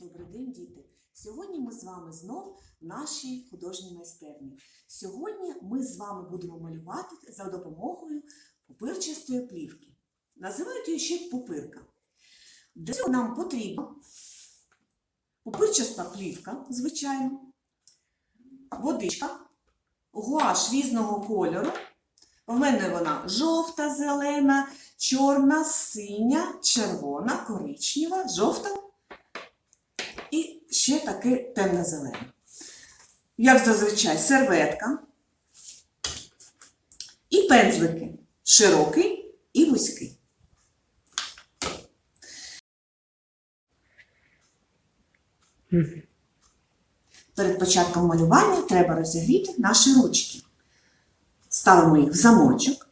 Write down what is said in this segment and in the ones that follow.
Добрий день, діти! Сьогодні ми з вами знов в нашій художній майстерні. Сьогодні ми з вами будемо малювати за допомогою пупирчастої плівки. Називають її ще пупирка. Для цього нам потрібна пупирчаста плівка, звичайно, водичка, гуаш різного кольору. В мене вона жовта, зелена, чорна, синя, червона, коричнева, жовта ще таке темно-зелене. Як зазвичай, серветка і пензлики широкий і вузький. Перед початком малювання треба розігріти наші ручки. Ставимо їх в замочок.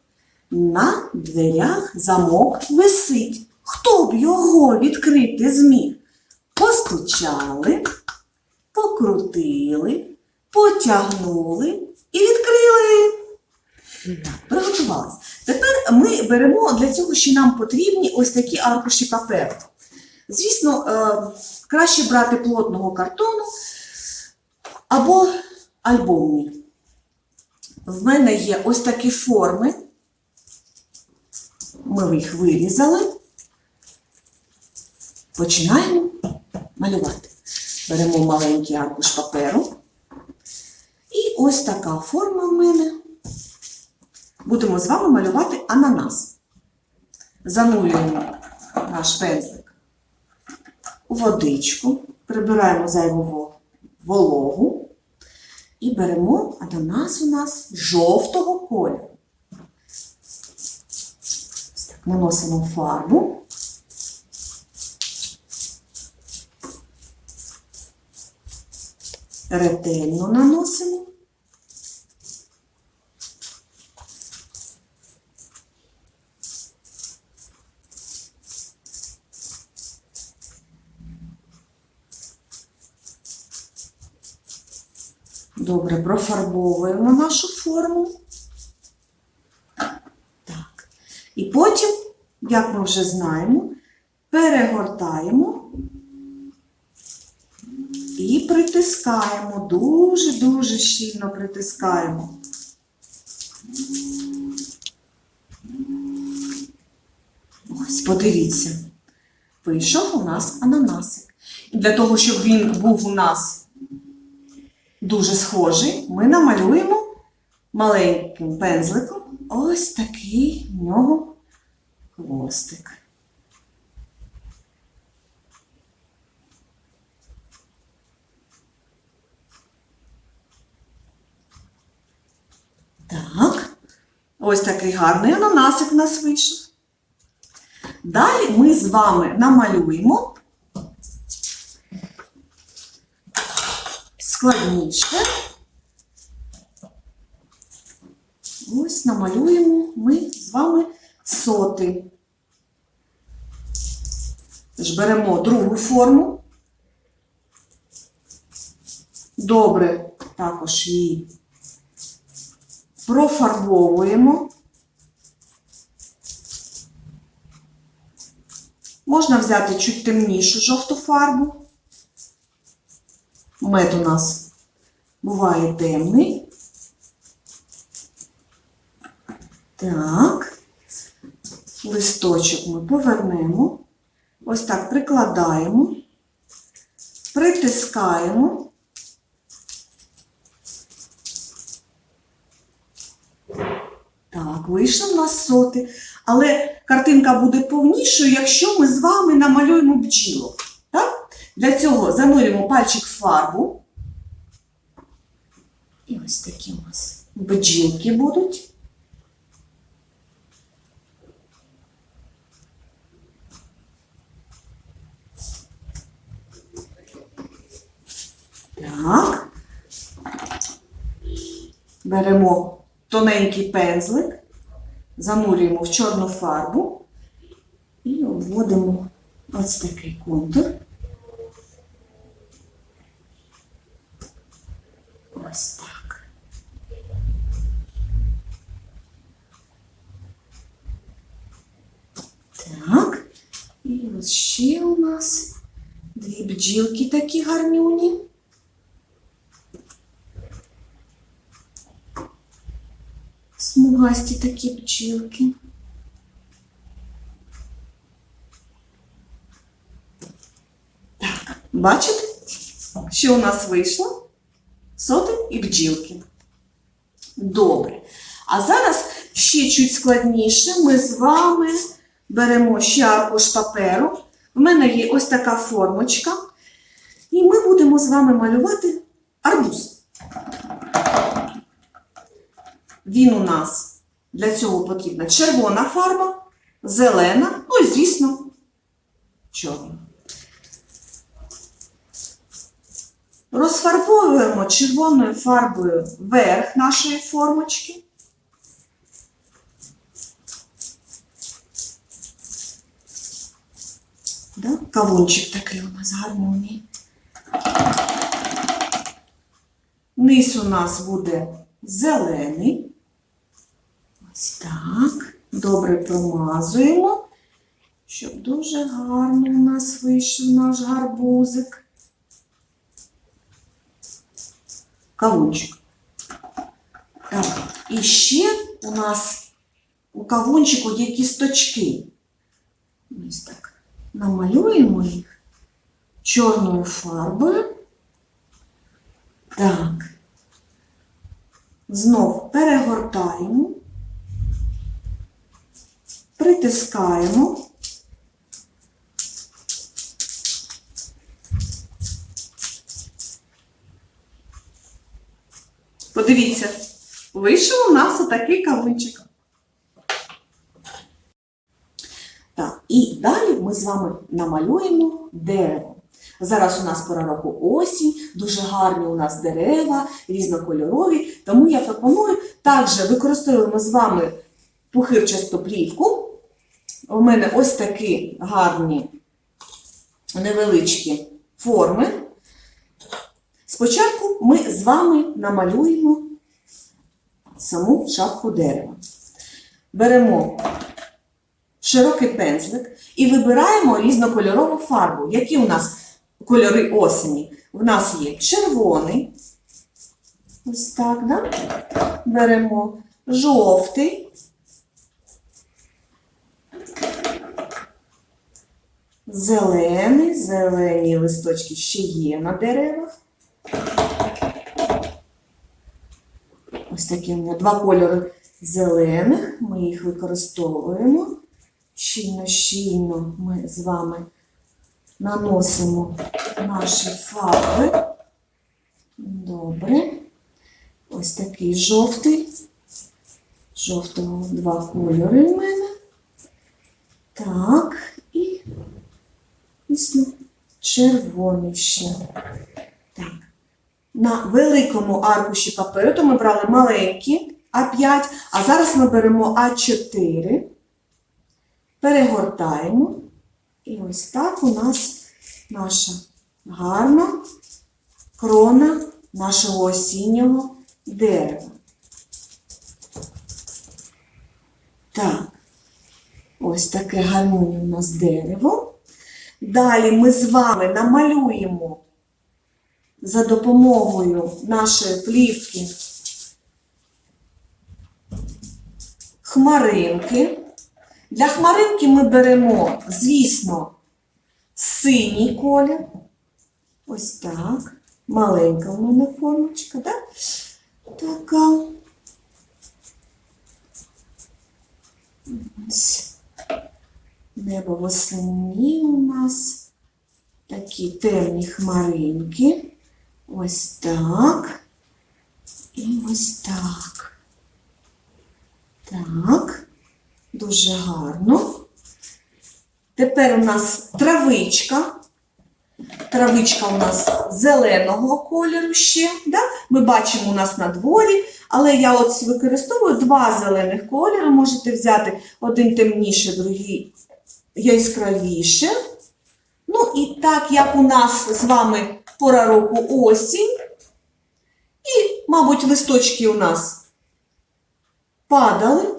На дверях замок висить. Хто б його відкрити зміг? Постучали, покрутили, потягнули і відкрили. Приготувалися. Тепер ми беремо для цього, що нам потрібні ось такі аркуші паперу. Звісно, е, краще брати плотного картону або альбомні. В мене є ось такі форми. Ми їх вирізали. Починаємо малювати. Беремо маленький аркуш паперу. І ось така форма в мене. Будемо з вами малювати ананас. Занурюємо наш пензлик у водичку, прибираємо зайву вологу і беремо ананас у нас жовтого кольору. Наносимо фарбу. Ретельно наносимо. Добре, профарбовуємо нашу форму. Так. І потім, як ми вже знаємо, перегортаємо притискаємо, дуже-дуже щільно притискаємо. Ось, подивіться, вийшов у нас ананасик. І для того, щоб він був у нас дуже схожий, ми намалюємо маленьким пензликом ось такий в нього хвостик. Так, ось такий гарний ананасик нас вийшов. Далі ми з вами намалюємо складніше. Ось намалюємо ми з вами соти. Тож беремо другу форму. Добре також її профарбовуємо. Можна взяти чуть темнішу жовту фарбу. Мед у нас буває темний. Так, листочок ми повернемо. Ось так прикладаємо, притискаємо. Так, в нас соти. Але картинка буде повнішою, якщо ми з вами намалюємо бджілок. Так? Для цього занурюємо пальчик в фарбу. І ось такі у нас бджілки будуть. Так. Беремо тоненький пензлик, занурюємо в чорну фарбу і обводимо ось такий контур. Ось так. Так. І ось ще у нас дві бджілки такі гарнюні. Смугасті такі бджілки. Так, бачите, що у нас вийшло? Сотень і бджілки. Добре. А зараз ще чуть складніше. Ми з вами беремо ще аркуш паперу. У мене є ось така формочка. І ми будемо з вами малювати арбуз. Він у нас для цього потрібна червона фарба, зелена, ну і, звісно, чорна. Розфарбовуємо червоною фарбою верх нашої формочки. Да? Кавунчик такий у нас гарний. Низ у нас буде зелений. Так. Добре промазуємо, щоб дуже гарно у нас вийшов наш гарбузик. Кавунчик. Так. І ще у нас у кавунчику є кісточки. Ось так. Намалюємо їх чорною фарбою. Так. Знов перегортаємо, притискаємо. Подивіться, вийшов у нас отакий кавунчик. Так, і далі ми з вами намалюємо дерево. Зараз у нас пора року осінь, дуже гарні у нас дерева, різнокольорові, тому я пропоную також використовуємо з вами пухирчасту плівку. У мене ось такі гарні невеличкі форми. Спочатку ми з вами намалюємо саму шапку дерева. Беремо широкий пензлик і вибираємо різнокольорову фарбу. Які у нас кольори осені? У нас є червоний. Ось так, да? Беремо жовтий. Зелений, зелені листочки ще є на деревах. Ось такі у мене два кольори зелених. Ми їх використовуємо. Щільно-щільно ми з вами наносимо наші фарби. Добре. Ось такий жовтий. Жовтого два кольори в мене. Так, і дійсно червоний ще. Так. На великому аркуші паперу, ми брали маленькі А5, а зараз ми беремо А4, перегортаємо. І ось так у нас наша гарна крона нашого осіннього дерева. Так, ось таке гарне у нас дерево. Далі ми з вами намалюємо за допомогою нашої плівки хмаринки. Для хмаринки ми беремо, звісно, синій колір. Ось так. Маленька в мене формочка, так? Така. Ось. Небо восені у нас. Такі темні хмаринки. Ось так. І ось так. Так. Дуже гарно. Тепер у нас травичка. Травичка у нас зеленого кольору ще. Да? Ми бачимо у нас на дворі, але я от використовую два зелених кольори. Можете взяти один темніше, другий яскравіше. Ну і так як у нас з вами пора року осінь, і, мабуть, листочки у нас падали.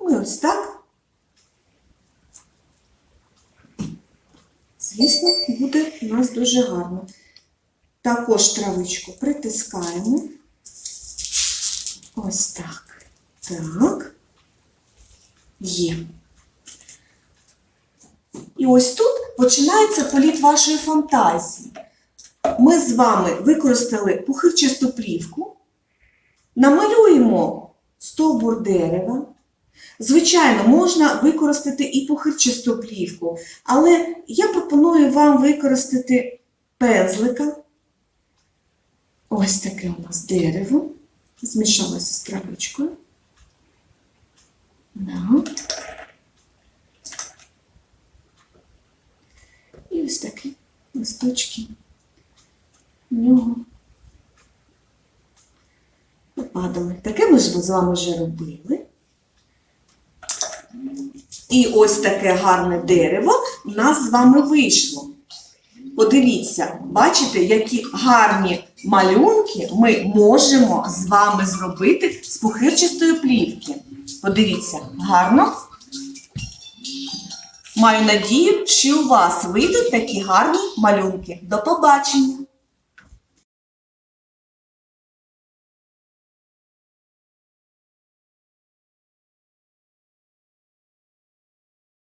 Ми ось так звісно, буде у нас дуже гарно. Також травичку притискаємо. Ось так. Так. Є. І ось тут починається політ вашої фантазії. Ми з вами використали пухирчасту плівку, намалюємо стовбур дерева. Звичайно, можна використати і пухирчасту плівку, але я пропоную вам використати пензлика. Ось таке у нас дерево. Змішалося з травичкою. Да. Ось такі листочки в нього попадали. Таке ми ж з вами вже робили. І ось таке гарне дерево в нас з вами вийшло. Подивіться, бачите, які гарні малюнки ми можемо з вами зробити з пухирчастої плівки. Подивіться, гарно. Маю надію, що у вас вийдуть такі гарні малюнки. До побачення!